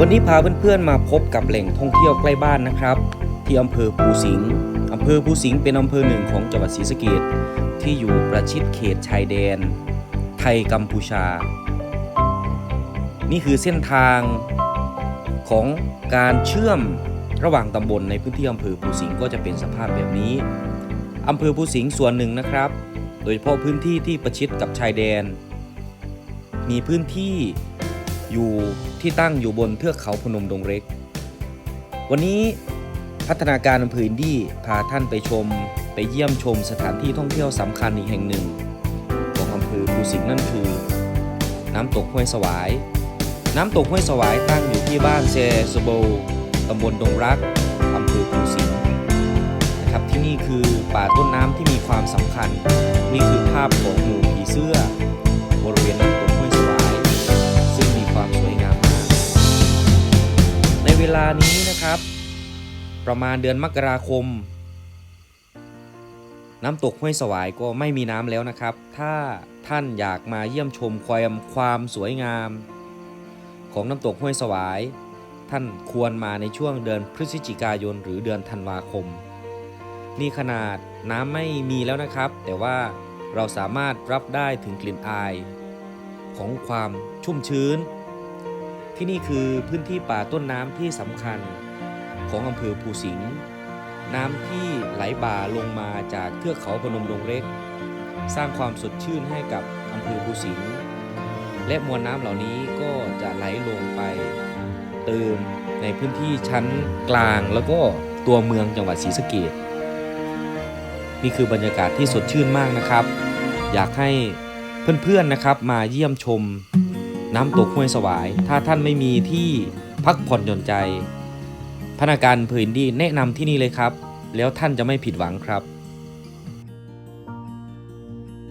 วันนี้พาเพื่อนๆมาพบกับแหล่งท่องเที่ยวใกล้บ้านนะครับ ที่อำเภอภูสิงห์อำเภอภูสิงห์เป็นอำเภอหนึ่งของจังหวัดศรีสะเกษที่อยู่ประชิดเขตชายแดน ไทยกัมพูชา นี่คือเส้นทางของการเชื่อมระหว่างตำบลในพื้นที่อำเภอภูสิงห์ก็จะเป็นสภาพแบบนี้อำเภอภูสิงห์ส่วนหนึ่งนะครับ โดยเฉพาะพื้นที่ที่ประชิดกับชายแดน มีพื้นที่ อยู่ที่ตั้งอยู่บนเทือกเขาพนมดงเล็ก วันนี้พัฒนาการอำเภออินดี้พาท่านไปชม ไปเยี่ยมชมสถานที่ท่องเที่ยวสำคัญอีกแห่งหนึ่ง ของอำเภอภูสิงห์นั่นคือ น้ำตกห้วยสวาย น้ำตกห้วยสวายตั้งอยู่ที่บ้านเซสโบตำบลดงรักอำเภอภูสิงห์นะครับที่นี่คือป่าต้นน้ำที่มีความสำคัญ นี่คือภาพของหมู่ผีเสื้อบริเวณน้ำตกานี้นะครับ ประมาณเดือนมกราคม น้ำตกห้วยสวายก็ไม่มีน้ำแล้วนะครับ ถ้าท่านอยากมาเยี่ยมชมความความสวยงาม ของน้ำตกห้วยสวาย ท่านควรมาในช่วงเดือนพฤศจิกายนหรือเดือนธันวาคม นี่ขนาดน้ำไม่มีแล้วนะครับ แต่ว่าเราสามารถรับได้ถึงกลิ่นอาย ของความชุ่มชื้น ที่นี่คือพื้นที่ป่าต้นน้ำที่สำคัญของอำเภอภูสิงห์น้ำที่ไหลบ่าลงมาจากเทือกเขาพนมดงเล็ก สร้างความสดชื่นให้กับอำเภอภูสิงห์และมวลน้ำเหล่านี้ก็จะไหลลงไป เติมในพื้นที่ชั้นกลางแล้วก็ตัวเมืองจังหวัดศรีสะเกษนี่คือบรรยากาศที่สดชื่นมากนะครับ อยากให้เพื่อนๆนะครับมาเยี่ยมชม น้ำตกห้วยสวาย ถ้าท่านไม่มีที่พักผ่อนหย่อนใจ พนักงานพื้นดีแนะนำที่นี่เลยครับ แล้วท่านจะไม่ผิดหวังครับ